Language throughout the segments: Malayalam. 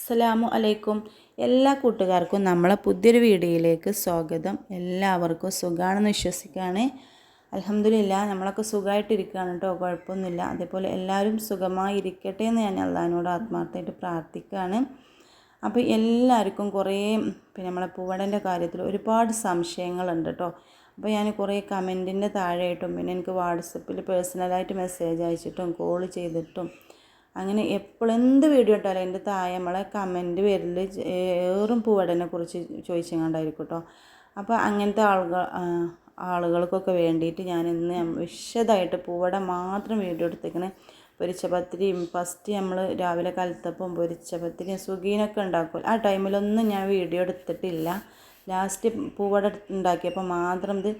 അസ്സലാമു അലൈക്കും. എല്ലാ കൂട്ടുകാർക്കും നമ്മളെ പുതിയൊരു വീഡിയോയിലേക്ക് സ്വാഗതം. എല്ലാവർക്കും സുഖമാണെന്ന് വിശ്വസിക്കുകയാണ്. അലഹമില്ല നമ്മളൊക്കെ സുഖമായിട്ടിരിക്കുകയാണ് കേട്ടോ കുഴപ്പമൊന്നുമില്ല. അതേപോലെ എല്ലാവരും സുഖമായി ഇരിക്കട്ടെ എന്ന് ഞാൻ അള്ളഹാനോട് ആത്മാർത്ഥമായിട്ട് പ്രാർത്ഥിക്കുകയാണ്. അപ്പോൾ എല്ലാവർക്കും കുറേ പിന്നെ നമ്മളെ പൂവടന്റെ കാര്യത്തിൽ ഒരുപാട് സംശയങ്ങളുണ്ട് കേട്ടോ. അപ്പോൾ ഞാൻ കുറേ കമന്റിന്റെ താഴെയായിട്ടും പിന്നെ എനിക്ക് വാട്സപ്പിൽ പേഴ്സണലായിട്ട് മെസ്സേജ് അയച്ചിട്ടും കോൾ ചെയ്തിട്ടും അങ്ങനെ എപ്പോഴെന്ത് വീഡിയോ ഇട്ടാലും എന്റെ താഴെ നമ്മളെ കമന്റ് വരൽ ഏറും പൂവടനെ കുറിച്ച് ചോദിച്ചങ്ങാണ്ടായിരിക്കും കേട്ടോ അപ്പോൾ അങ്ങനത്തെ ആളുകൾ ആളുകൾക്കൊക്കെ വേണ്ടിയിട്ട് ഞാൻ ഇന്ന് വിശദമായിട്ട് പൂവട മാത്രം വീഡിയോ എടുത്തേക്കണേ. പൊരിച്ച പത്തിരിയും ഫസ്റ്റ് നമ്മൾ രാവിലെ കലത്തപ്പം പൊരിച്ച പത്തിരിയും സുഗീനൊക്കെ ഉണ്ടാക്കും. ആ ടൈമിലൊന്നും ഞാൻ വീഡിയോ എടുത്തിട്ടില്ല. ലാസ്റ്റ് പൂവട ഉണ്ടാക്കിയപ്പോൾ മാത്രം ഇത്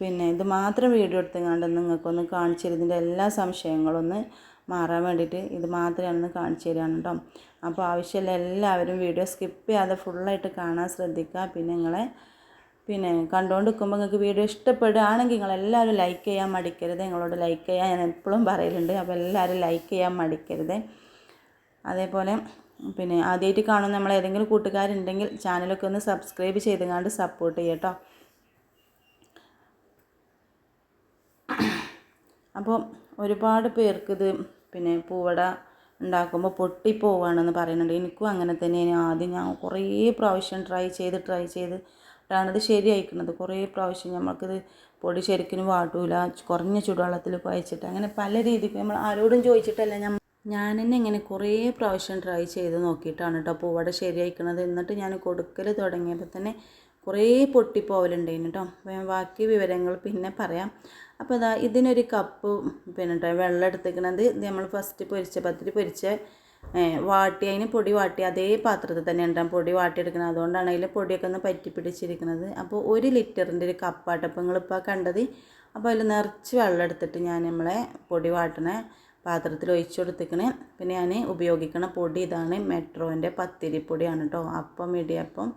പിന്നെ ഇത് മാത്രം വീഡിയോ എടുത്തെങ്ങാണ്ട് നിങ്ങൾക്കൊന്ന് കാണിച്ചിരുന്നതിന്റെ എല്ലാ സംശയങ്ങളൊന്ന് മാറാൻ വേണ്ടിയിട്ട് ഇത് മാത്രമാണ് കാണിച്ചു തരാണ് കേട്ടോ അപ്പോൾ ആവശ്യമില്ല എല്ലാവരും വീഡിയോ സ്കിപ്പ് ചെയ്യാതെ ഫുള്ളായിട്ട് കാണാൻ ശ്രദ്ധിക്കുക. പിന്നെ നിങ്ങളെ പിന്നെ കണ്ടുകൊണ്ട് നിൽക്കുമ്പോൾ നിങ്ങൾക്ക് വീഡിയോ ഇഷ്ടപ്പെടുകയാണെങ്കിൽ നിങ്ങളെല്ലാവരും ലൈക്ക് ചെയ്യാൻ മടിക്കരുത്. നിങ്ങളോട് ലൈക്ക് ചെയ്യാൻ ഞാൻ എപ്പോഴും പറയലുണ്ട്. അപ്പോൾ എല്ലാവരും ലൈക്ക് ചെയ്യാൻ മടിക്കരുത്. അതേപോലെ പിന്നെ ആദ്യമായിട്ട് കാണുന്ന നമ്മൾ ഏതെങ്കിലും കൂട്ടുകാരുണ്ടെങ്കിൽ ചാനലൊക്കെ ഒന്ന് സബ്സ്ക്രൈബ് ചെയ്തുകൊണ്ട് സപ്പോർട്ട് ചെയ്യട്ടോ അപ്പോൾ ഒരുപാട് പേർക്ക് ഇത് പിന്നെ പൂവട ഉണ്ടാക്കുമ്പോൾ പൊട്ടിപ്പോവാണെന്ന് പറയുന്നുണ്ട്. എനിക്കും അങ്ങനെ തന്നെയാണ്. ആദ്യം ഞാൻ കുറേ പ്രാവശ്യം ട്രൈ ചെയ്ത് ട്രൈ ചെയ്ത് ാണത് ശരിയായിക്കുന്നത് കുറേ പ്രാവശ്യം നമുക്കിത് പൊടി ശരിക്കും വാട്ടൂല. കുറഞ്ഞ ചൂടുവെള്ളത്തിൽ കുഴച്ചിട്ട് അങ്ങനെ പല രീതിക്ക് നമ്മൾ ആരോടും ചോദിച്ചിട്ടല്ല. ഞാൻ ഞാൻ തന്നെ ഇങ്ങനെ കുറേ പ്രാവശ്യം ട്രൈ ചെയ്ത് നോക്കിയിട്ടാണ് കേട്ടോ പൂവട ശരിയായിക്കണത്. എന്നിട്ട് ഞാൻ കൊടുക്കൽ തുടങ്ങിയപ്പോൾ തന്നെ കുറേ പൊട്ടിപ്പോവലുണ്ടായിരുന്നു കേട്ടോ. ബാക്കി വിവരങ്ങൾ പിന്നെ പറയാം. അപ്പോൾ ഇതാ ഇതിനൊരു കപ്പ് പിന്നെ വെള്ളം എടുത്തേക്കണത് നമ്മൾ ഫസ്റ്റ് പൊരിച്ച പത്തിരി പൊരിച്ച വാട്ടി അതിന് പൊടി വാട്ടി അതേ പാത്രത്തിൽ തന്നെ ഉണ്ടാകും പൊടി വാട്ടി വാട്ടിയെടുക്കുന്നത് അതുകൊണ്ടാണ് അതിൽ പൊടിയൊക്കെ ഒന്ന് പറ്റി പിടിച്ചിരിക്കുന്നത് അപ്പോൾ ഒരു ലിറ്ററിന്റെ ഒരു കപ്പാട്ട്. അപ്പോൾ നിങ്ങളിപ്പോൾ കണ്ടത്. അപ്പോൾ അതിൽ നിറച്ച് വെള്ളം എടുത്തിട്ട് ഞാൻ നമ്മളെ പൊടി വാട്ടണ പാത്രത്തിൽ ഒഴിച്ചു കൊടുത്തേക്കണേ. പിന്നെ ഞാൻ ഉപയോഗിക്കണ പൊടി ഇതാണ് മെട്രോന്റെ പത്തിരിപ്പൊടിയാണ് കേട്ടോ. അപ്പം ഇടിയപ്പം.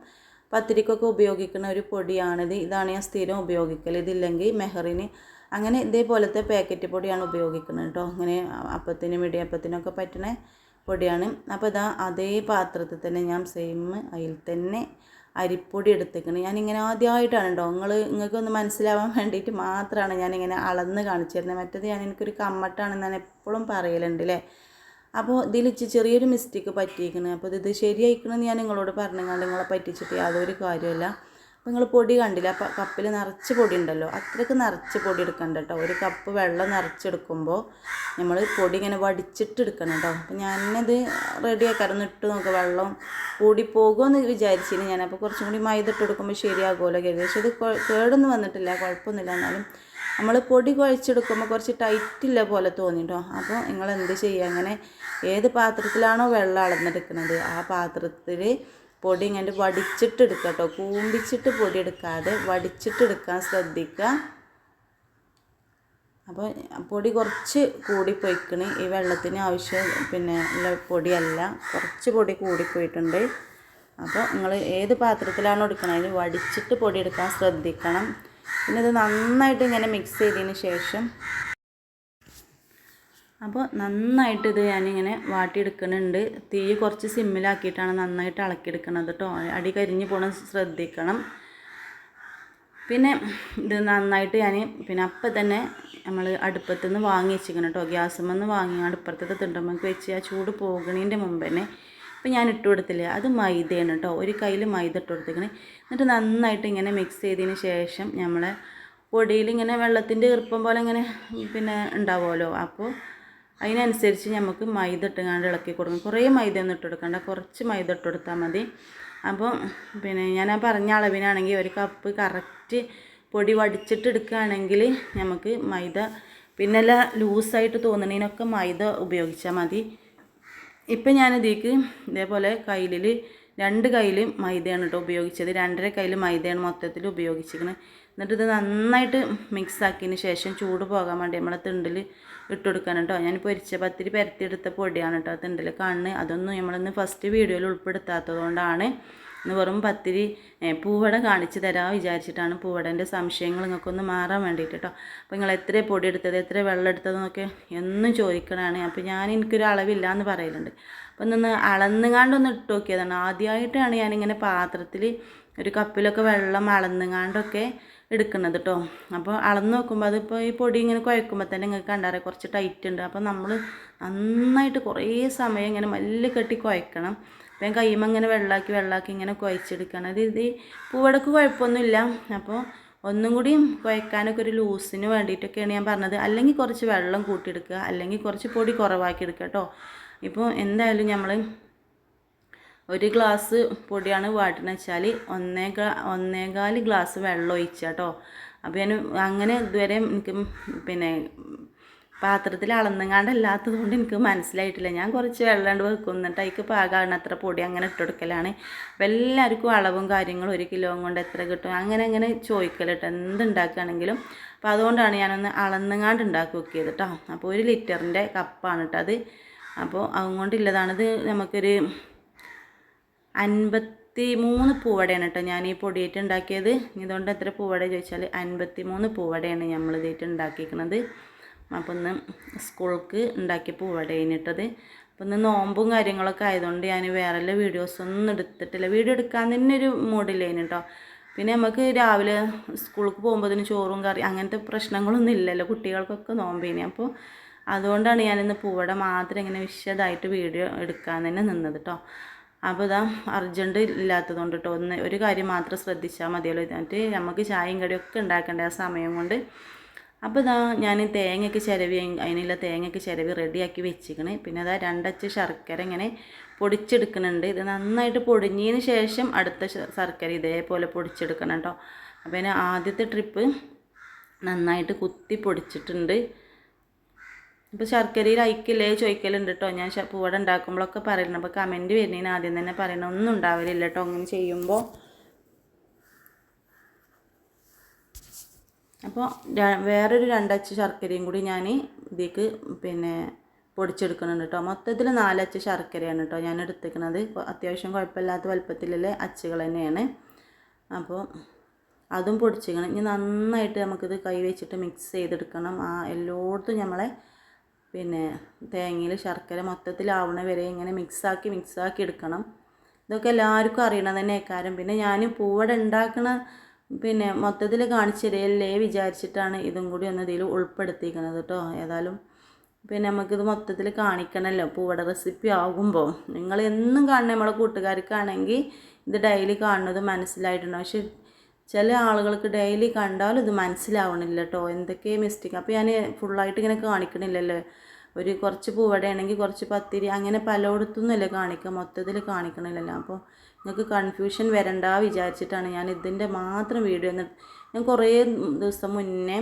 പത്തിരിക്കൊക്കെ ഉപയോഗിക്കുന്ന ഒരു പൊടിയാണിത്. ഇതാണ് ഞാൻ സ്ഥിരം ഉപയോഗിക്കൽ ഇതില്ലെങ്കിൽ മെഹറിന് അങ്ങനെ ഇതേപോലത്തെ പാക്കറ്റ് പൊടിയാണ് ഉപയോഗിക്കുന്നത് കേട്ടോ അങ്ങനെ അപ്പത്തിനും ഇടിയപ്പത്തിനൊക്കെ പറ്റണ പൊടിയാണ്. അപ്പോൾ ഇതാ അതേ പാത്രത്തിൽ തന്നെ ഞാൻ സെയിം അതിൽ തന്നെ അരിപ്പൊടി എടുത്തേക്കുന്നത് ഞാനിങ്ങനെ ആദ്യമായിട്ടാണ് കേട്ടോ നിങ്ങൾ നിങ്ങൾക്കൊന്ന് മനസ്സിലാവാൻ വേണ്ടിയിട്ട് മാത്രമാണ് ഞാനിങ്ങനെ അളന്ന് കാണിച്ചു തരുന്നത് മറ്റേത് ഞാൻ എനിക്കൊരു കമ്മട്ടാണെന്ന് ഞാൻ എപ്പോഴും പറയലുണ്ട് അല്ലേ അപ്പോൾ ഇതിൽ ചെറിയൊരു മിസ്റ്റേക്ക് പറ്റിയിരിക്കുന്നത് അപ്പോൾ ഇത് ശരിയായിക്കണമെന്ന് ഞാൻ നിങ്ങളോട് പറഞ്ഞാൽ നിങ്ങളെ പറ്റിച്ചിട്ട് യാതൊരു കാര്യമില്ല അപ്പോൾ നിങ്ങൾ പൊടി കണ്ടില്ല? അപ്പം കപ്പിൽ നിറച്ച് പൊടി ഉണ്ടല്ലോ അത്രയ്ക്ക് നിറച്ച് പൊടി എടുക്കണ്ട കേട്ടോ. ഒരു കപ്പ് വെള്ളം നിറച്ചെടുക്കുമ്പോൾ നമ്മൾ പൊടി ഇങ്ങനെ വടിച്ചിട്ട് എടുക്കണം കേട്ടോ. അപ്പം ഞാനത് റെഡിയാക്കാറൊന്ന് ഇട്ട് നോക്കുക വെള്ളം കൂടി പോകുമെന്ന് വിചാരിച്ചിന് ഞാനപ്പോൾ അപ്പോൾ കുറച്ചും കൂടി മൈദ ഇട്ട് കൊടുക്കുമ്പോൾ ശരിയാകുമല്ലോ കരുതി. പക്ഷേ ഇത് കേടൊന്നും വന്നിട്ടില്ല. കുഴപ്പമൊന്നുമില്ല. എന്നാലും നമ്മൾ പൊടി കുഴച്ചെടുക്കുമ്പോൾ കുറച്ച് ടൈറ്റില്ല പോലെ തോന്നി കേട്ടോ. അപ്പോൾ നിങ്ങൾ എന്ത് ചെയ്യുക അങ്ങനെ ഏത് പാത്രത്തിലാണോ വെള്ളം അളന്നെടുക്കുന്നത് ആ പാത്രത്തിൽ പൊടി ഇങ്ങനെ വടിച്ചിട്ട് എടുക്കുക കേട്ടോ കൂമ്പിച്ചിട്ട് പൊടി എടുക്കാതെ വടിച്ചിട്ട് എടുക്കാൻ ശ്രദ്ധിക്കുക അപ്പോൾ പൊടി കുറച്ച് കൂടിപ്പോയിക്കണ്. ഈ വെള്ളത്തിന് ആവശ്യം പിന്നെ ഉള്ള പൊടിയല്ല. കുറച്ച് പൊടി കൂടിപ്പോയിട്ടുണ്ട്. അപ്പോൾ നിങ്ങൾ ഏത് പാത്രത്തിലാണ് എടുക്കുന്നത് അതിന് വടിച്ചിട്ട് പൊടി എടുക്കാൻ ശ്രദ്ധിക്കണം. പിന്നെ ഇത് നന്നായിട്ട് ഇങ്ങനെ മിക്സ് ചെയ്തതിന് ശേഷം അപ്പോൾ നന്നായിട്ട് ഇത് ഞാനിങ്ങനെ വാട്ടിയെടുക്കുന്നുണ്ട്. തീ കുറച്ച് സിമ്മിലാക്കിയിട്ടാണ് നന്നായിട്ട് ഇളക്കിയെടുക്കുന്നത് കേട്ടോ അടി കരിഞ്ഞ് പോകണം ശ്രദ്ധിക്കണം. പിന്നെ ഇത് നന്നായിട്ട് ഞാൻ പിന്നെ അപ്പം തന്നെ നമ്മൾ അടുപ്പത്തു നിന്ന് വാങ്ങി വെച്ചിരിക്കണം കേട്ടോ ഗ്യാസുമ്മ നിന്ന് വാങ്ങി അടുപ്പുറത്തത് തിണ്ടുമ്പോൾ വെച്ച് ആ ചൂട് പോകുന്നതിന്റെ മുമ്പ് തന്നെ ഇപ്പം ഞാൻ ഇട്ട് കൊടുത്തില്ല? അത് മൈദയാണ് കേട്ടോ ഒരു കയ്യിൽ മൈദ ഇട്ട് കൊടുത്തേക്കണേ എന്നിട്ട് നന്നായിട്ട് ഇങ്ങനെ മിക്സ് ചെയ്തതിന് ശേഷം നമ്മളെ പൊടിയിൽ ഇങ്ങനെ വെള്ളത്തിന്റെ ഈർപ്പം പോലെ ഇങ്ങനെ പിന്നെ ഉണ്ടാവുമല്ലോ. അപ്പോൾ അതിനനുസരിച്ച് നമുക്ക് മൈദ ഇട്ടുകൊണ്ട് ഇളക്കി കൊടുക്കണം. കുറേ മൈദ ഒന്നും ഇട്ട് കൊടുക്കണ്ട. കുറച്ച് മൈദ ഇട്ട് കൊടുത്താൽ മതി. അപ്പോൾ പിന്നെ ഞാൻ ആ പറഞ്ഞ അളവിനാണെങ്കിൽ ഒരു കപ്പ് കറക്റ്റ് പൊടി വടിച്ചിട്ട് എടുക്കുകയാണെങ്കിൽ നമുക്ക് മൈദ പിന്നെ അല്ല ലൂസായിട്ട് തോന്നണതിനൊക്കെ മൈദ ഉപയോഗിച്ചാൽ മതി. ഇപ്പം ഞാൻ ഇതിലേക്ക് ഇതേപോലെ കയ്യിൽ രണ്ട് കയ്യിൽ മൈദയാണ് കേട്ടോ ഉപയോഗിച്ചത്. രണ്ടര കയ്യിൽ മൈദയാണ് മൊത്തത്തിൽ ഉപയോഗിച്ചിരിക്കുന്നത്. എന്നിട്ട് ഇത് നന്നായിട്ട് മിക്സ് ആക്കിയതിന് ശേഷം ചൂട് പോകാൻ വേണ്ടി നമ്മളെ തിണ്ടിൽ ഇട്ട് കൊടുക്കണം കേട്ടോ. ഞാൻ പൊരിച്ച പത്തിരി പരത്തിയെടുത്ത പൊടിയാണ് കേട്ടോ തിണ്ടിൽ കണ്ണ് അതൊന്നും നമ്മളൊന്ന് ഫസ്റ്റ് വീഡിയോയിൽ ഉൾപ്പെടുത്താത്തത് കൊണ്ടാണ് ഇന്ന് വെറും പത്തിരി പൂവട കാണിച്ചു തരാം വിചാരിച്ചിട്ടാണ് പൂവടന്റെ സംശയങ്ങൾ നിങ്ങൾക്കൊന്ന് മാറാൻ വേണ്ടിയിട്ട് കേട്ടോ. അപ്പോൾ നിങ്ങൾ എത്ര പൊടി എടുത്തത് എത്ര വെള്ളം എടുത്തതെന്നൊക്കെ എന്നും ചോദിക്കണതാണ് അപ്പോൾ ഞാൻ എനിക്കൊരു അളവില്ല എന്ന് പറയലുണ്ട്. അപ്പോൾ ഒന്ന് അളന്നുകാണ്ടൊന്ന് ഇട്ട് നോക്കിയതാണ്. ആദ്യമായിട്ടാണ് ഞാനിങ്ങനെ പാത്രത്തിൽ ഒരു കപ്പിലൊക്കെ വെള്ളം അളന്നുകാണ്ടൊക്കെ എടുക്കുന്നത് കേട്ടോ അപ്പോൾ അളന്ന് നോക്കുമ്പോൾ അതിപ്പോൾ ഈ പൊടി ഇങ്ങനെ കുഴക്കുമ്പോൾ തന്നെ നിങ്ങൾക്ക് കണ്ടാറേ കുറച്ച് ടൈറ്റ് ഉണ്ട്. അപ്പോൾ നമ്മൾ നന്നായിട്ട് കുറേ സമയം ഇങ്ങനെ മല്ല് കെട്ടി കുഴക്കണം. അപ്പം കൈമ ഇങ്ങനെ വെള്ളാക്കി വെള്ളാക്കി ഇങ്ങനെ കുഴച്ചെടുക്കണം. അത് ഇത് പൂവടക്ക് കുഴപ്പമൊന്നുമില്ല അപ്പോൾ ഒന്നും കൂടി കുഴക്കാനൊക്കെ ഒരു ലൂസിന് വേണ്ടിയിട്ടൊക്കെയാണ് ഞാൻ പറഞ്ഞത്. അല്ലെങ്കിൽ കുറച്ച് വെള്ളം കൂട്ടിയെടുക്കുക. അല്ലെങ്കിൽ കുറച്ച് പൊടി കുറവാക്കി എടുക്കുക കേട്ടോ ഇപ്പോൾ എന്തായാലും നമ്മൾ ഒരു ഗ്ലാസ് പൊടിയാണ് വാട്ടണ വെച്ചാൽ ഒന്നേ ഗ്ലാ ഒന്നേകാൽ ഗ്ലാസ് വെള്ളം ഒഴിച്ചാട്ടോ അപ്പോൾ ഞാൻ അങ്ങനെ ഇതുവരെ എനിക്ക് പിന്നെ പാത്രത്തിൽ അളന്നങ്ങാണ്ടല്ലാത്തത് കൊണ്ട് എനിക്ക് മനസ്സിലായിട്ടില്ല. ഞാൻ കുറച്ച് വെള്ളം വെക്കും. എന്നിട്ട് അതിക്ക് പാകാണ് അത്ര പൊടി അങ്ങനെ ഇട്ട് കൊടുക്കലാണ്. അപ്പോൾ എല്ലാവർക്കും അളവും കാര്യങ്ങളും ഒരു കിലോ കൊണ്ട് എത്ര കിട്ടും അങ്ങനെ അങ്ങനെ ചോദിക്കൽ കേട്ടോ എന്തുണ്ടാക്കുകയാണെങ്കിലും അപ്പോൾ അതുകൊണ്ടാണ് ഞാനൊന്ന് അളന്നങ്ങാണ്ട് ഉണ്ടാക്കി നോക്കിയത് കേട്ടോ അപ്പോൾ ഒരു ലിറ്ററിന്റെ കപ്പാണ് കേട്ടോ അത്. അപ്പോൾ അതുകൊണ്ടുള്ളതാണിത് നമുക്കൊരു അൻപത്തി മൂന്ന് പൂവടയാണ് കേട്ടോ ഞാൻ ഈ പൊടിയേറ്റ് ഉണ്ടാക്കിയത്. ഇതുകൊണ്ട് എത്ര പൂവട ചോദിച്ചാൽ അൻപത്തി മൂന്ന് പൂവടയാണ് നമ്മൾ ഇതായിട്ട് ഉണ്ടാക്കിയിരിക്കുന്നത് അപ്പം ഇന്ന് സ്കൂൾക്ക് ഉണ്ടാക്കിയ പൂവടയാണ് ഇട്ടത്. അപ്പം ഇന്ന് നോമ്പും കാര്യങ്ങളൊക്കെ ആയതുകൊണ്ട് ഞാൻ വേറെ വീഡിയോസ് ഒന്നും എടുത്തിട്ടില്ല. വീഡിയോ എടുക്കാൻ തന്നെ ഒരു മൂഡില്ലേന് കേട്ടോ. പിന്നെ നമുക്ക് രാവിലെ സ്കൂൾക്ക് പോകുമ്പോൾ ചോറും കറി അങ്ങനത്തെ പ്രശ്നങ്ങളൊന്നും ഇല്ലല്ലോ കുട്ടികൾക്കൊക്കെ നോമ്പേനി. അപ്പോൾ അതുകൊണ്ടാണ് ഞാനിന്ന് പൂവട മാത്രം ഇങ്ങനെ വിശദമായിട്ട് വീഡിയോ എടുക്കാൻ തന്നെ നിന്നത് കേട്ടോ. അപ്പോൾ ഇതാ അർജന്റ് ഇല്ലാത്തതുകൊണ്ട് കേട്ടോ ഒന്ന് ഒരു കാര്യം മാത്രം ശ്രദ്ധിച്ചാൽ മതിയല്ലോ. എന്നിട്ട് നമുക്ക് ചായയും കടിയൊക്കെ ഉണ്ടാക്കേണ്ട ആ സമയം കൊണ്ട്. അപ്പോൾ ഇതാ ഞാൻ തേങ്ങയ്ക്ക് ചിരവി അതിനുള്ള തേങ്ങയ്ക്ക് ചിരവി റെഡിയാക്കി വെച്ചിക്കണ് പിന്നെ അതാ രണ്ടച്ച് ശർക്കര ഇങ്ങനെ പൊടിച്ചെടുക്കുന്നുണ്ട് ഇത് നന്നായിട്ട് പൊടിഞ്ഞതിന് ശേഷം അടുത്ത ശർക്കര ഇതേപോലെ പൊടിച്ചെടുക്കണം കേട്ടോ അതിന് ആദ്യത്തെ ട്രിപ്പ് നന്നായിട്ട് കുത്തി പൊടിച്ചിട്ടുണ്ട്. ഇപ്പോൾ ശർക്കരയിൽ അയക്കില്ലേ ചോദിക്കലുണ്ട് കേട്ടോ ഞാൻ പൂവട ഉണ്ടാക്കുമ്പോഴൊക്കെ പറയുന്നത് അപ്പോൾ കമന്റ് വരുന്നതിന് ആദ്യം തന്നെ പറയണം. ഒന്നും ഉണ്ടാവലില്ല കേട്ടോ അങ്ങനെ ചെയ്യുമ്പോൾ അപ്പോൾ വേറൊരു രണ്ടച്ച് ശർക്കരയും കൂടി ഞാൻ ഇതിലേക്ക് പിന്നെ പൊടിച്ചെടുക്കുന്നുണ്ട് കേട്ടോ മൊത്തത്തിൽ നാലച്ച് ശർക്കരയാണ് കേട്ടോ ഞാൻ എടുത്തേക്കുന്നത് അത്യാവശ്യം കുഴപ്പമില്ലാത്ത വലുപ്പത്തിലുള്ള അച്ചുകൾ തന്നെയാണ്. അപ്പോൾ അതും പൊടിച്ചിരിക്കണം ഇനി നന്നായിട്ട് നമുക്കിത് കൈ വെച്ചിട്ട് മിക്സ് ചെയ്തെടുക്കണം. ആ എല്ലായിടത്തും നമ്മളെ പിന്നെ തേങ്ങയിൽ ശർക്കര മൊത്തത്തിലാവണ വരെ ഇങ്ങനെ മിക്സാക്കി മിക്സാക്കി എടുക്കണം. ഇതൊക്കെ എല്ലാവർക്കും അറിയണം തന്നെ കാര്യം പിന്നെ ഞാൻ പൂവട ഉണ്ടാക്കണ പിന്നെ മൊത്തത്തിൽ കാണിച്ചു വിചാരിച്ചിട്ടാണ് ഇതും കൂടി ഒന്ന് ഇതിൽ ഉൾപ്പെടുത്തിയിരിക്കുന്നത് കേട്ടോ ഏതായാലും പിന്നെ നമുക്കിത് മൊത്തത്തിൽ കാണിക്കണമല്ലോ പൂവട റെസിപ്പി ആകുമ്പോൾ നിങ്ങൾ എന്നും കാണുന്ന നമ്മളെ കൂട്ടുകാർക്കാണെങ്കിൽ ഇത് ഡെയിലി കാണുന്നത് മനസ്സിലായിട്ടുണ്ടാവും. പക്ഷെ ചില ആളുകൾക്ക് ഡെയിലി കണ്ടാലും ഇത് മനസ്സിലാവണില്ല കേട്ടോ എന്തൊക്കെ മിസ്റ്റേക്ക് അപ്പോൾ ഞാൻ ഫുള്ളായിട്ട് ഇങ്ങനെ കാണിക്കണില്ലല്ലോ. ഒരു കുറച്ച് പൂവടയാണെങ്കിൽ കുറച്ച് പത്തിരി അങ്ങനെ പലയിടത്തുനിന്നല്ലേ കാണിക്കുക മൊത്തത്തിൽ കാണിക്കണില്ലല്ലോ. അപ്പോൾ നിങ്ങൾക്ക് കൺഫ്യൂഷൻ വരണ്ട വിചാരിച്ചിട്ടാണ് ഞാൻ ഇതിന്റെ മാത്രം വീഡിയോ ഞാൻ കുറേ ദിവസം മുന്നേ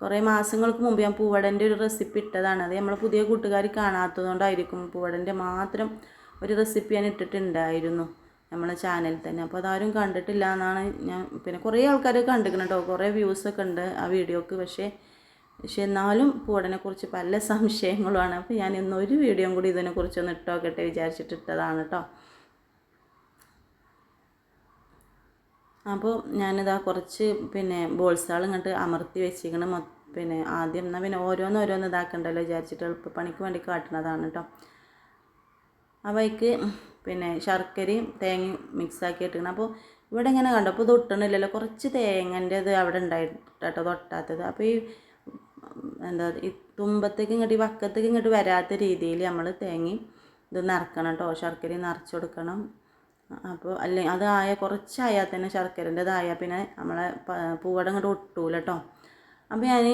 കുറേ മാസങ്ങൾക്ക് മുമ്പ് ഞാൻ പൂവടന്റെ ഒരു റെസിപ്പി ഇട്ടതാണ്. അത് നമ്മൾ പുതിയ കൂട്ടുകാർ കാണാത്തതുകൊണ്ടായിരിക്കും പൂവടന്റെ മാത്രം ഒരു റെസിപ്പി ഞാൻ ഇട്ടിട്ടുണ്ടായിരുന്നു. നമ്മളെ ചാനലിൽ തന്നെ. അപ്പോൾ അതാരും കണ്ടിട്ടില്ല എന്നാണ് ഞാൻ പിന്നെ കുറേ ആൾക്കാർ കണ്ടിരിക്കണം കേട്ടോ. കുറേ വ്യൂസൊക്കെ ഉണ്ട് ആ വീഡിയോക്ക് പക്ഷേ പക്ഷെ എന്നാലും പൂടനെക്കുറിച്ച് പല സംശയങ്ങളുമാണ്. അപ്പോൾ ഞാൻ ഇന്നൊരു വീഡിയോ കൂടി ഇതിനെക്കുറിച്ച് ഒന്ന് ഇട്ടോക്കട്ടെ വിചാരിച്ചിട്ട് ഇട്ടതാണ് കേട്ടോ. അപ്പോൾ ഞാനിതാ കുറച്ച് പിന്നെ ബോൾസുകൾ ഇങ്ങോട്ട് അമർത്തി വെച്ചിരിക്കണം. പിന്നെ ആദ്യം എന്നാൽ പിന്നെ ഓരോന്ന് ഓരോന്ന് ഇതാക്കണ്ടല്ലോ വിചാരിച്ചിട്ട് എളുപ്പപ്പണിക്ക് വേണ്ടി കാട്ടുന്നതാണ് കേട്ടോ. അതിക്ക് പിന്നെ ശർക്കരയും തേങ്ങയും മിക്സാക്കി ഇട്ടിരിക്കണം അപ്പോൾ ഇവിടെ ഇങ്ങനെ കണ്ടു? അപ്പോൾ ഇത് ഒട്ടണില്ലല്ലോ. കുറച്ച് തേങ്ങന്റെ ഇത് അവിടെ ഉണ്ടായിട്ടോ തൊട്ടാത്തത്. അപ്പോൾ ഈ എന്താ ഈ തുമ്പത്തേക്ക് ഇങ്ങോട്ട് ഈ വക്കത്തേക്ക് ഇങ്ങോട്ട് വരാത്ത രീതിയിൽ നമ്മൾ തേങ്ങയും ഇത് നിറക്കണം കേട്ടോ ശർക്കരയും നിറച്ച് കൊടുക്കണം. അപ്പോൾ അല്ലെ അതായ കുറച്ചായാൽ തന്നെ ശർക്കരന്റെതായാൽ പിന്നെ നമ്മളെ പൂവടം ഇങ്ങോട്ട് ഒട്ടൂല കേട്ടോ അപ്പോൾ ഞാൻ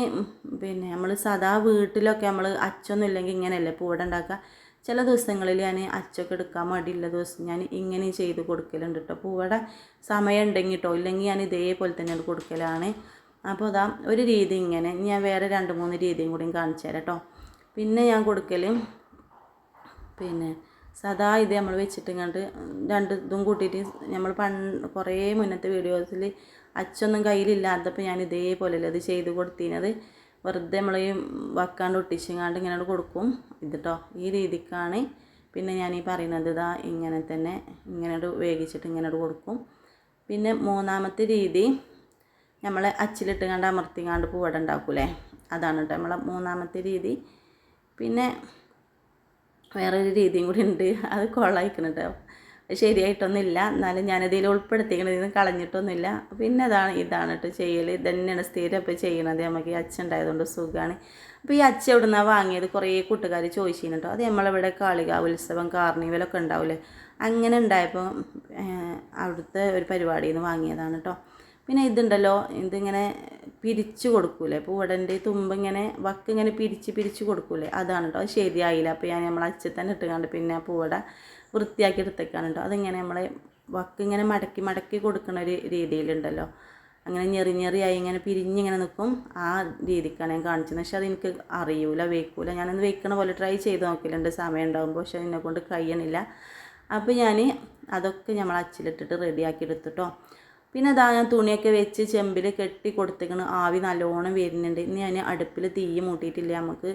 പിന്നെ നമ്മൾ സദാ വീട്ടിലൊക്കെ നമ്മൾ അച്ചൊന്നും ഇല്ലെങ്കിൽ ഇങ്ങനെയല്ലേ പൂവട ഉണ്ടാക്കുക? ചില ദിവസങ്ങളിൽ ഞാൻ അച്ചൊക്കെ എടുക്കാൻ മടിയുള്ള ദിവസം ഞാൻ ഇങ്ങനെ ചെയ്ത് കൊടുക്കലുണ്ട് കേട്ടോ പൂവട സമയം ഉണ്ടെങ്കിൽ കേട്ടോ ഇല്ലെങ്കിൽ ഞാൻ ഇതേപോലെ തന്നെ അത് കൊടുക്കലാണ്. അപ്പോൾ അതാ ഒരു രീതി ഇങ്ങനെ ഞാൻ വേറെ രണ്ട് മൂന്ന് രീതിയും കൂടി കാണിച്ചു തരാം കേട്ടോ പിന്നെ ഞാൻ കൊടുക്കൽ പിന്നെ സദാ ഇത് നമ്മൾ വെച്ചിട്ട് കണ്ട് രണ്ട് ഇതും കൂട്ടിയിട്ട് നമ്മൾ പണ്ട് കുറേ മുന്നത്തെ വീഡിയോസിൽ അച്ചൊന്നും കയ്യിലില്ലാത്തപ്പോൾ ഞാൻ ഇതേപോലെ അത് ചെയ്ത് കൊടുത്തിനത് വെറുതെ നമ്മൾ ഈ വക്കാണ്ട് ഒട്ടിച്ചിങ്ങാണ്ട് ഇങ്ങനെ കൊടുക്കും. ഇത് കേട്ടോ ഈ രീതിക്കാണ് പിന്നെ ഞാൻ ഈ പറയുന്നത്. ഇതാ ഇങ്ങനെ തന്നെ ഇങ്ങനെ വേവിച്ചിട്ട് ഇങ്ങനെ കൊടുക്കും. പിന്നെ മൂന്നാമത്തെ രീതി നമ്മൾ അച്ചിലിട്ട് കണ്ട് അമർത്തിങ്ങാണ്ട് പൂവട ഉണ്ടാക്കൂലേ? അതാണ് കേട്ടോ നമ്മളെ മൂന്നാമത്തെ രീതി. പിന്നെ വേറൊരു രീതിയും കൂടി ഉണ്ട്. അത് കൊള്ളായിക്കണം കേട്ടോ ശരിയായിട്ടൊന്നുമില്ല. എന്നാലും ഞാനതിൽ ഉൾപ്പെടുത്തിക്കണത് ഇതിന് കളഞ്ഞിട്ടൊന്നുമില്ല. പിന്നെ അതാണ് ഇതാണ് കേട്ടോ ചെയ്യൽ ഇത് തന്നെയാണ് സ്ഥിരം ഇപ്പോൾ ചെയ്യണത്. നമുക്ക് ഈ അച്ഛൻ ഉണ്ടായതുകൊണ്ട് സുഖമാണ്. അപ്പോൾ ഈ അച്ഛൻ എവിടെ നിന്നാണ് വാങ്ങിയത്? കുറേ കൂട്ടുകാർ ചോദിച്ചിരുന്നു കേട്ടോ. അത് നമ്മളിവിടെ കാളിക ഉത്സവം കാർണിവലൊക്കെ ഉണ്ടാവില്ലേ? അങ്ങനെ ഉണ്ടായപ്പോൾ അവിടുത്തെ ഒരു പരിപാടിയിൽ നിന്ന് വാങ്ങിയതാണ് കേട്ടോ. പിന്നെ ഇതുണ്ടല്ലോ ഇതിങ്ങനെ പിരിച്ചു കൊടുക്കൂലേ? പൂവടന്റെ തുമ്പ് ഇങ്ങനെ വക്ക് ഇങ്ങനെ പിരിച്ച് പിരിച്ച് കൊടുക്കൂലേ? അതാണ് കേട്ടോ. ശരിയായില്ല. അപ്പോൾ ഞാൻ നമ്മൾ അച്ഛൻ തന്നെ ഇട്ടുകൊണ്ട് പിന്നെ ആ പൂവട വൃത്തിയാക്കി എടുത്തേക്കാനുണ്ടോ അതിങ്ങനെ നമ്മളെ വക്ക് ഇങ്ങനെ മടക്കി മടക്കി കൊടുക്കുന്ന ഒരു രീതിയിലുണ്ടല്ലോ. അങ്ങനെ ഞെറി ഞെറിയായി ഇങ്ങനെ പിരിഞ്ഞിങ്ങനെ നിൽക്കും ആ രീതിക്കാണ് ഞാൻ കാണിച്ചത്. പക്ഷെ അതെനിക്ക് അറിയൂല വെക്കൂല ഞാനൊന്ന് വെക്കണ പോലെ ട്രൈ ചെയ്ത് നോക്കലുണ്ട്. സമയം ഉണ്ടാകുമ്പോൾ പക്ഷെ എന്നെ കൊണ്ട് കഴിയണില്ല. അപ്പോൾ ഞാൻ അതൊക്കെ നമ്മൾ അച്ചിലിട്ടിട്ട് റെഡിയാക്കി എടുത്തിട്ടോ പിന്നെ അതാ ഞാൻ തുണിയൊക്കെ വെച്ച് ചെമ്പിൽ കെട്ടി കൊടുത്തേക്കണ്. ആവി നല്ലോണം വരുന്നുണ്ട്. ഇനി ഞാൻ അടുപ്പിൽ തീ മൂട്ടിയിട്ടില്ല. നമുക്ക്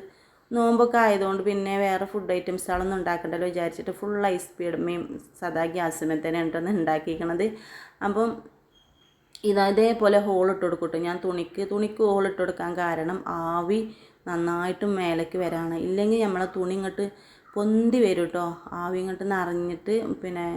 നോമ്പൊക്കെ ആയതുകൊണ്ട് പിന്നെ വേറെ ഫുഡ് ഐറ്റംസുകളൊന്നും ഉണ്ടാക്കണ്ടല്ലോ വിചാരിച്ചിട്ട് ഫുൾ ഐസ് സ്പീഡമ്മയും സദാ ഗ്യാസുമേ തന്നെ ഉണ്ടെന്ന് ഉണ്ടാക്കിയിരിക്കണത്. അപ്പം ഇത് ഇതേപോലെ ഹോൾ ഇട്ട് കൊടുക്കട്ടെ. ഞാൻ തുണിക്ക് തുണിക്ക് ഹോൾ ഇട്ട് കൊടുക്കാൻ കാരണം ആവി നന്നായിട്ട് മേലേക്ക് വരാണ്. ഇല്ലെങ്കിൽ നമ്മളെ തുണി ഇങ്ങോട്ട് പൊന്തി വരും കേട്ടോ. ആവി ഇങ്ങോട്ട് നിറഞ്ഞിട്ട് പിന്നെ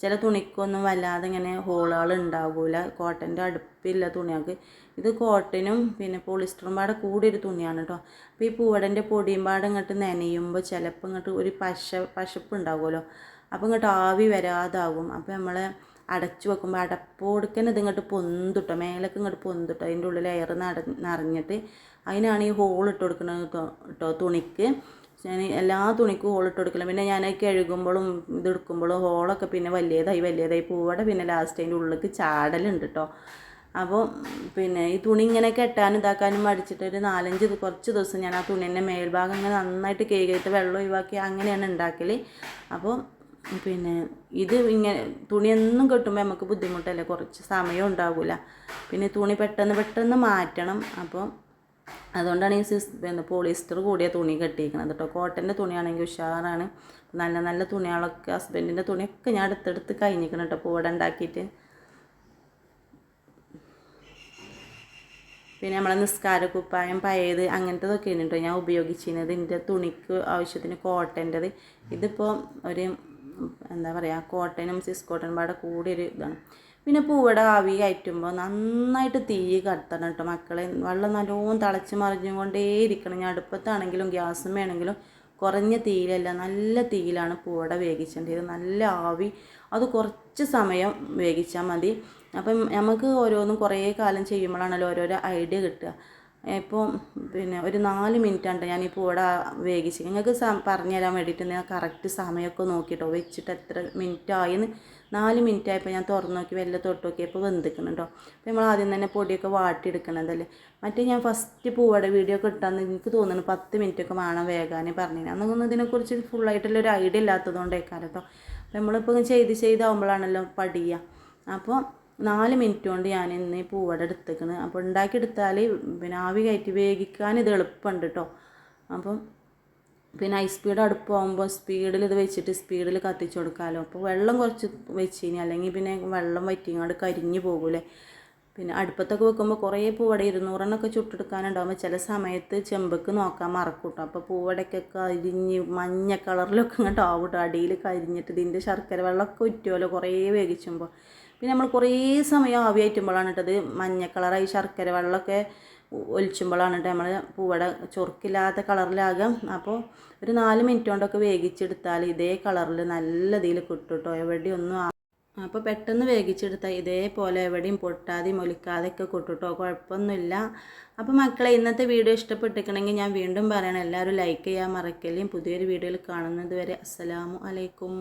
ചില തുണിക്കൊന്നും വല്ലാതെ ഇങ്ങനെ ഹോളുകൾ ഉണ്ടാവില്ല കോട്ടന്റെ അടുപ്പില്ല തുണികൾക്ക്. ഇത് കോട്ടനും പിന്നെ പോളിസ്റ്ററും പാടെ കൂടിയൊരു തുണിയാണ് കേട്ടോ അപ്പോൾ ഈ പൂവടന്റെ പൊടിയും പാടെ ഇങ്ങോട്ട് നനയുമ്പോൾ ചിലപ്പോൾ ഇങ്ങോട്ട് ഒരു പശ പശപ്പ് ഉണ്ടാവുമല്ലോ. അപ്പോൾ ഇങ്ങോട്ട് ആവി വരാതാകും അപ്പോൾ നമ്മൾ അടച്ചു വെക്കുമ്പോൾ ഇത് ഇങ്ങോട്ട് പൊന്തുട്ടോ മേലേക്ക് ഇങ്ങോട്ട് പൊന്തുട്ടോ അതിന്റെ ഉള്ളിൽ എയർ നട നിറഞ്ഞിട്ട് അതിനാണ് ഈ ഹോൾ ഇട്ട് കൊടുക്കുന്നത് കേട്ടോ തുണിക്ക്. ഞാൻ എല്ലാ തുണിക്കും ഹോളിട്ട് കൊടുക്കലും പിന്നെ ഞാൻ കഴുകുമ്പോഴും ഇതെടുക്കുമ്പോഴും ഹോളൊക്കെ പിന്നെ വലിയതായി വലിയതായി പൂവടെ പിന്നെ ലാസ്റ്റ് അതിന്റെ ഉള്ളിലേക്ക് ചാടലുണ്ട് കേട്ടോ അപ്പോൾ പിന്നെ ഈ തുണി ഇങ്ങനെ കെട്ടാനും ഇതാക്കാനും മടിച്ചിട്ട് ഒരു നാലഞ്ച് കുറച്ച് ദിവസം ഞാൻ ആ തുണീന്റെ മേൽഭാഗം ഇങ്ങനെ നന്നായിട്ട് കേക്കിയിട്ട് വെള്ളം ഒഴിവാക്കി അങ്ങനെയാണ് ഉണ്ടാക്കൽ അപ്പോൾ പിന്നെ ഇത് ഇങ്ങനെ തുണിയൊന്നും കെട്ടുമ്പോൾ നമുക്ക് ബുദ്ധിമുട്ടല്ലേ? കുറച്ച് സമയം ഉണ്ടാവില്ല പിന്നെ തുണി പെട്ടെന്ന് പെട്ടെന്ന് മാറ്റണം. അപ്പോൾ അതുകൊണ്ടാണ് ഈ സിസ് പിന്നെ പോളിസ്റ്റർ കൂടിയ തുണി കെട്ടിയിരിക്കുന്നത് കേട്ടോ കോട്ടന്റെ തുണിയാണെങ്കിൽ ഉഷാറാണ്. നല്ല നല്ല തുണികളൊക്കെ ഹസ്ബൻഡിന്റെ തുണിയൊക്കെ ഞാൻ അടുത്തെടുത്ത് കഴിഞ്ഞിരിക്കണം കേട്ടോ പൂവട ഉണ്ടാക്കിയിട്ട്. പിന്നെ നമ്മളെ നിസ്കാര കുപ്പായം പഴയത് അങ്ങനത്തതൊക്കെ കേട്ടോ ഞാൻ ഉപയോഗിച്ചിരുന്നത്. എന്റെ തുണിക്ക് ആവശ്യത്തിന് കോട്ടന്റെത് ഇതിപ്പോൾ ഒരു എന്താ പറയുക കോട്ടനും സിസ് കോട്ടനും പാടെ കൂടിയൊരു ഇതാണ്. പിന്നെ പൂവട ആവി കയറ്റുമ്പോൾ നന്നായിട്ട് തീ കടത്തണം കേട്ടോ മക്കളെ. വെള്ളം നല്ലോണം തിളച്ച് മറിഞ്ഞും കൊണ്ടേ ഇരിക്കണം. ഞാൻ അടുപ്പത്താണെങ്കിലും ഗ്യാസും വേണമെങ്കിലും കുറഞ്ഞ തീയിലല്ല നല്ല തീയിലാണ് പൂവട വേവിച്ചേണ്ടത് നല്ല ആവി. അത് കുറച്ച് സമയം വേവിച്ചാൽ മതി. അപ്പം നമുക്ക് ഓരോന്നും കുറേ കാലം ചെയ്യുമ്പോഴാണല്ലോ ഓരോരോ ഐഡിയ കിട്ടുക. ഇപ്പോൾ പിന്നെ ഒരു നാല് മിനിറ്റാണ് ഞാൻ ഈ പൂവട വേവിച്ച് നിങ്ങൾക്ക് പറഞ്ഞു തരാൻ വേണ്ടിയിട്ട് ഞാൻ കറക്റ്റ് സമയമൊക്കെ നോക്കിയിട്ടോ വെച്ചിട്ട് എത്ര മിനിറ്റ് ആയെന്ന് നാല് മിനിറ്റ് ആയപ്പോൾ ഞാൻ തുറന്നു നോക്കി വല്ല തൊട്ട് നോക്കിയപ്പോൾ വെന്തിക്കണുണ്ടോ അപ്പോൾ നമ്മൾ ആദ്യം തന്നെ പൊടിയൊക്കെ വാട്ടിയെടുക്കണതല്ലേ. മറ്റേ ഞാൻ ഫസ്റ്റ് പൂവട വീഡിയോ ഒക്കെ ഇട്ടാന്ന് എനിക്ക് തോന്നുന്നു പത്ത് മിനിറ്റ് ഒക്കെ വേണം വേഗാനേ പറഞ്ഞു അന്നൊന്നും ഇതിനെക്കുറിച്ച് ഫുള്ളായിട്ടുള്ള ഒരു ഐഡിയ ഇല്ലാത്തതുകൊണ്ടേക്കാരം കേട്ടോ അപ്പോൾ നമ്മളിപ്പോൾ ചെയ്ത് ചെയ്താവുമ്പോഴാണല്ലോ പടിയുക. അപ്പോൾ നാല് മിനിറ്റ് കൊണ്ട് ഞാൻ ഇന്ന് പൂവട എടുത്തേക്കുന്നത് അപ്പോൾ ഉണ്ടാക്കിയെടുത്താൽ പിന്നെ ആവി കയറ്റി വേവിക്കാൻ ഇത് എളുപ്പമുണ്ട് കേട്ടോ അപ്പം പിന്നെ ഹൈ സ്പീഡ് അടുപ്പാകുമ്പോൾ സ്പീഡിൽ ഇത് വെച്ചിട്ട് സ്പീഡിൽ കത്തിച്ച് കൊടുക്കാമല്ലോ അപ്പോൾ വെള്ളം കുറച്ച് വെച്ച് കഴിഞ്ഞാൽ അല്ലെങ്കിൽ പിന്നെ വെള്ളം വറ്റിങ്ങാണ്ട് കരിഞ്ഞു പോകൂലേ. പിന്നെ അടുപ്പത്തൊക്കെ വെക്കുമ്പോൾ കുറേ പൂവട ഇരുന്നൂറെണ്ണൊക്കെ ചുട്ടെടുക്കാനുണ്ടാകുമ്പോൾ ചില സമയത്ത് ചെമ്പക്ക് നോക്കാൻ മറക്കൂട്ടോ അപ്പോൾ പൂവടയ്ക്കൊക്കെ അരിഞ്ഞ് മഞ്ഞ കളറിലൊക്കെ ഇങ്ങോട്ട് അടിയിൽ കരിഞ്ഞിട്ട് ഇതിന്റെ ശർക്കര വെള്ളമൊക്കെ ഉറ്റുമല്ലോ കുറേ വേവിച്ചുമ്പോൾ പിന്നെ നമ്മൾ കുറേ സമയം ആവിയായിട്ടുമ്പോഴാണ് കേട്ടത് മഞ്ഞ കളറായി ശർക്കര വെള്ളമൊക്കെ ഒലിച്ചുമ്പോഴാണ് കേട്ടോ നമ്മൾ പൂവട ചൊറുക്കില്ലാത്ത കളറിലാകും അപ്പോൾ ഒരു നാല് മിനിറ്റ് കൊണ്ടൊക്കെ വേഗിച്ചെടുത്താൽ ഇതേ കളറിൽ നല്ല ഇതിൽ കിട്ടും കേട്ടോ. എവിടെയൊന്നും അപ്പോൾ പെട്ടെന്ന് വേഗിച്ചെടുത്താൽ ഇതേപോലെ എവിടെയും പൊട്ടാതെയും ഒലിക്കാതെയൊക്കെ കിട്ടും കുഴപ്പമൊന്നുമില്ല. അപ്പോൾ മക്കളെ ഇന്നത്തെ വീഡിയോ ഇഷ്ടപ്പെട്ടിരിക്കണമെങ്കിൽ ഞാൻ വീണ്ടും പറയണം. എല്ലാവരും ലൈക്ക് ചെയ്യാൻ മറക്കല്ലേ. പുതിയൊരു വീഡിയോയിൽ കാണുന്നത് വരെ അസ്സലാമു അലൈക്കും.